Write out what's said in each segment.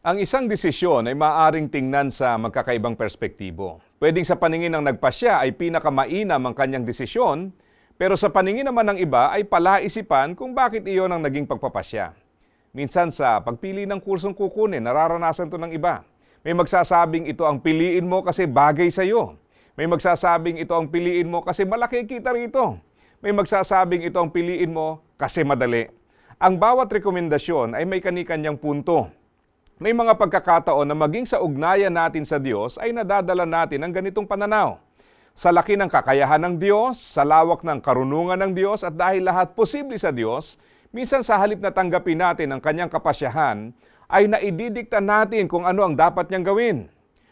Ang isang desisyon ay maaring tingnan sa magkakaibang perspektibo. Pwedeng sa paningin ng nagpasya ay pinakamainam ang kanyang desisyon, pero sa paningin naman ng iba ay palaisipan kung bakit iyon ang naging pagpapasya. Minsan sa pagpili ng kursong kukunin, nararanasan to ng iba. May magsasabing ito ang piliin mo kasi bagay sa iyo. May magsasabing ito ang piliin mo kasi malaki kita rito. May magsasabing ito ang piliin mo kasi madali. Ang bawat rekomendasyon ay may kanikanyang punto. May mga pagkakataon na maging sa ugnayan natin sa Diyos ay nadadala natin ang ganitong pananaw. Sa laki ng kakayahan ng Diyos, sa lawak ng karunungan ng Diyos at dahil lahat posible sa Diyos, minsan sa halip na tanggapin natin ang kanyang kapasyahan, ay naididikta natin kung ano ang dapat niyang gawin.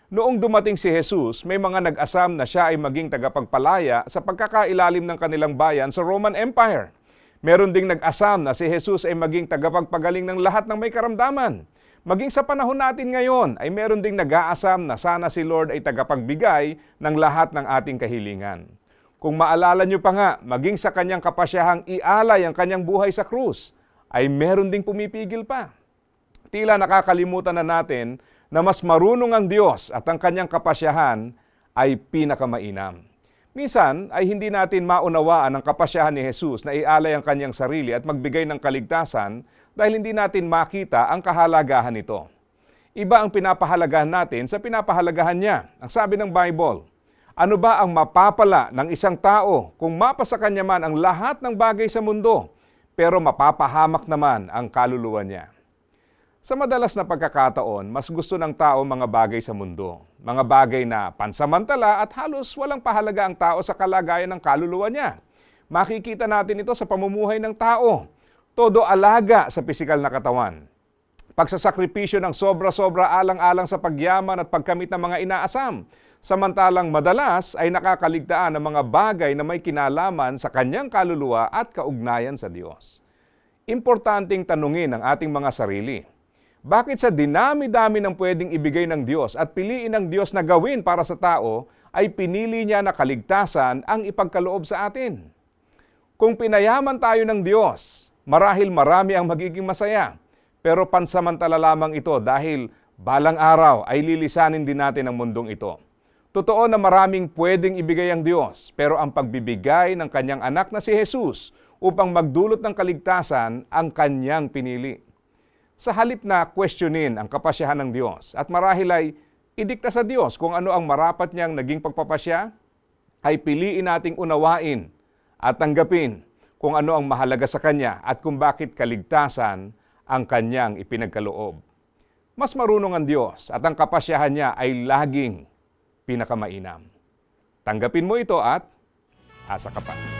Noong dumating si Jesus, may mga nag-asam na siya ay maging tagapagpalaya sa pagkakailalim ng kanilang bayan sa Roman Empire. Meron ding nag-asam na si Jesus ay maging tagapagpagaling ng lahat ng may karamdaman. Maging sa panahon natin ngayon ay meron ding nag-aasam na sana si Lord ay tagapagbigay ng lahat ng ating kahilingan. Kung maalala nyo pa nga, maging sa kanyang kapasyahang ialay ang kanyang buhay sa krus, ay meron ding pumipigil pa. Tila nakakalimutan na natin na mas marunong ang Diyos at ang kanyang kapasyahan ay pinakamainam. Minsan ay hindi natin maunawaan ang kapasyahan ni Jesus na ialay ang kanyang sarili at magbigay ng kaligtasan dahil hindi natin makita ang kahalagahan nito. Iba ang pinapahalagahan natin sa pinapahalagahan niya. Ang sabi ng Bible, ano ba ang mapapala ng isang tao kung mapasa kanya man ang lahat ng bagay sa mundo, pero mapapahamak naman ang kaluluwa niya? Sa madalas na pagkakataon, mas gusto ng tao mga bagay sa mundo. Mga bagay na pansamantala at halos walang pahalaga ang tao sa kalagayan ng kaluluwa niya. Makikita natin ito sa pamumuhay ng tao. Todo alaga sa pisikal na katawan. Pagsasakripisyo ng sobra-sobra alang-alang sa pagyaman at pagkamit ng mga inaasam. Samantalang madalas ay nakakaligtaan ng mga bagay na may kinalaman sa kanyang kaluluwa at kaugnayan sa Diyos. Importanteng tanungin ang ating mga sarili. Bakit sa dinami-dami ng pwedeng ibigay ng Diyos at piliin ng Diyos na gawin para sa tao, ay pinili niya na kaligtasan ang ipagkaloob sa atin? Kung pinayaman tayo ng Diyos, marahil marami ang magiging masaya. Pero pansamantala lamang ito dahil balang araw ay lilisanin din natin ang mundong ito. Totoo na maraming pwedeng ibigay ang Diyos, pero ang pagbibigay ng kanyang anak na si Jesus upang magdulot ng kaligtasan ang kanyang pinili. Sa halip na questionin ang kapasyahan ng Diyos at marahil ay idikta sa Diyos kung ano ang marapat niyang naging pagpapasya, ay piliin nating unawain at tanggapin kung ano ang mahalaga sa Kanya at kung bakit kaligtasan ang Kanyang ipinagkaloob. Mas marunong ang Diyos at ang kapasyahan niya ay laging pinakamainam. Tanggapin mo ito at asa ka pa.